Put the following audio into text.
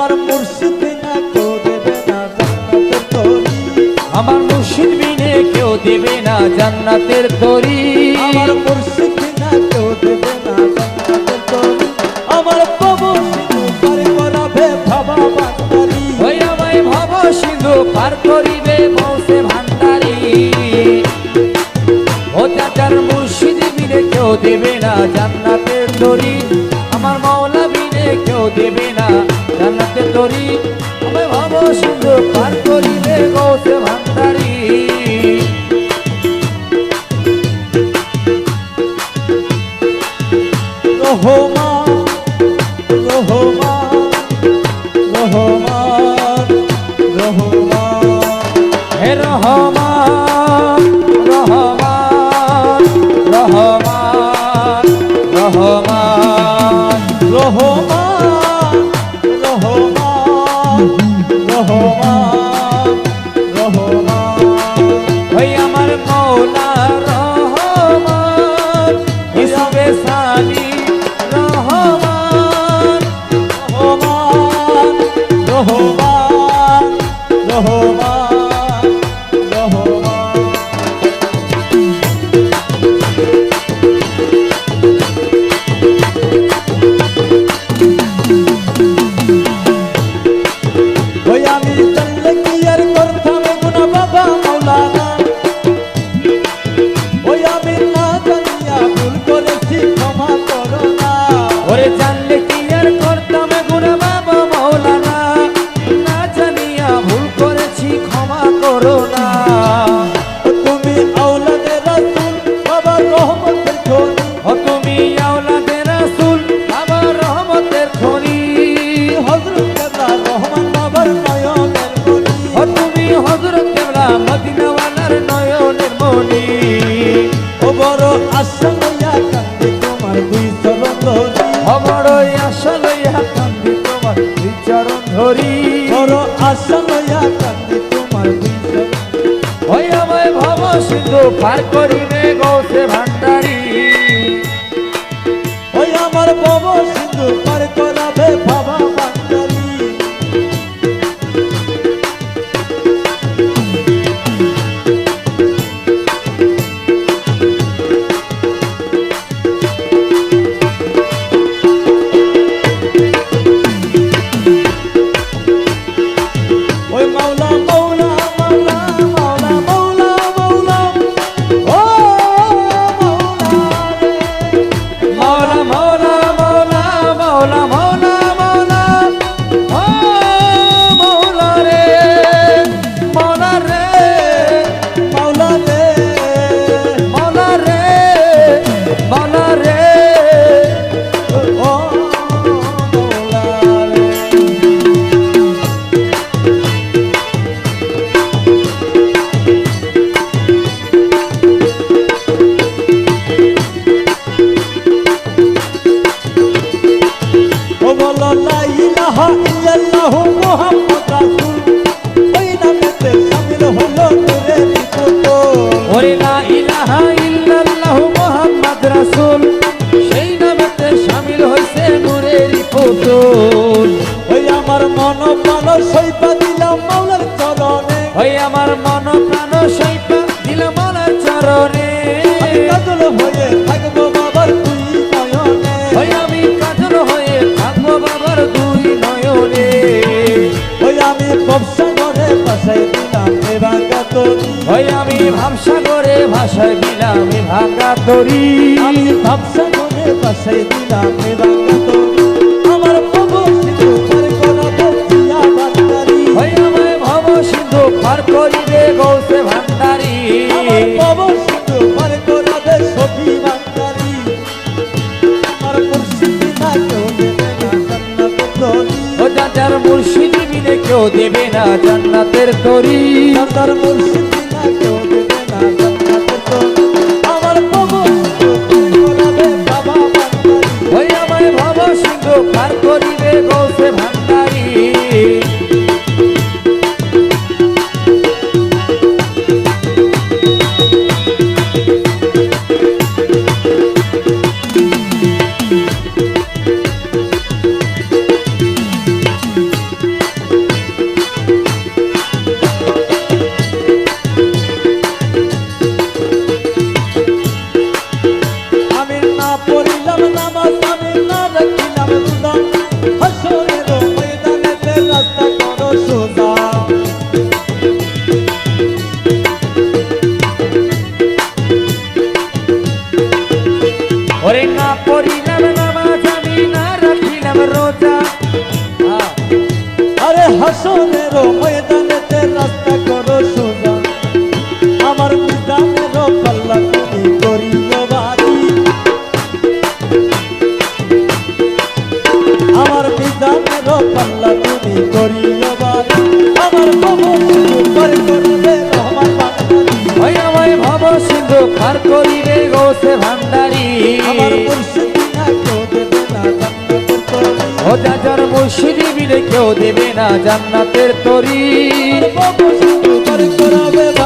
আমার মুর্শিদ না কেউ দেবে না জান্নাতের তরি। আমার মুর্শিদ বিনে কেউ দেবে না জান্নাতের তরি। আমার মুর্শিদ কেউ দেবে না জান্নাতের তরি। আমার প্রভু সিধু পারে করাবে ভাবা বান্দারি ওই আমায় ভব সিন্ধু পার করিবে বসে ভান্ডারি। ও চাচার মুর্শিদ বিনে কেউ দেবে না জান্নাতের তরি। আমার মাওলা বিনে কেউ দেবে না ডানাতে তরি আমি ভব সিন্ধু পার করিলে গৌসে ভান্তারি রহমা রহমা রহমান রহমান হে রহমান ওই আমায় ভব সিন্ধু পার করিবে গৌসে ভান্ডারি। ওই আমার ভব সিন্ধু পার করাবে বাবা amor, amor. পুতুল ওই আমার মন প্রাণ সইপা দিলাম মাওলার চরণে। ওই আমার মন প্রাণ সৈপা দিল মনের চরণে। আমি কাজল হয়ে থাকব বাবার তুই নয়নে। ওই আমি কাজল হয়ে থাকব বাবার দুই নয়নে। ওই আমি ব্যবসা করে বাসায় দিলাম এবার তোরি। ওই আমি ভাবসাগরে ভাষায় দিলাম ভাঙা তরি। আমি ব্যবসা করে বাসায় দিলাম এবার তোরি। করিবে গৌসে ভান্ডারি? অবশ্য পারে তোরা দেশ সতী ভান্ডারি। আর মুর্শিদি না কেউ ও দাদার মুর্শিদি বিনে কেউ দেবে না জান্নাতের তরি আমার বাবা ভাই আমায় হাসনের ময়দানেতে রাস্তা করো সোজা। আমার বিধানের পাল্লা তুমি করিও বাড়ি। আমার বিধানের পাল্লা তুমি করিও বাড়ি। আমার ভব সিন্ধু পার করিবে রহমান ভান্ডারি। আমায় খোদা যার মুর্শিদি মিলে কেউ দেবে না জান্নাতের তরি। করাবে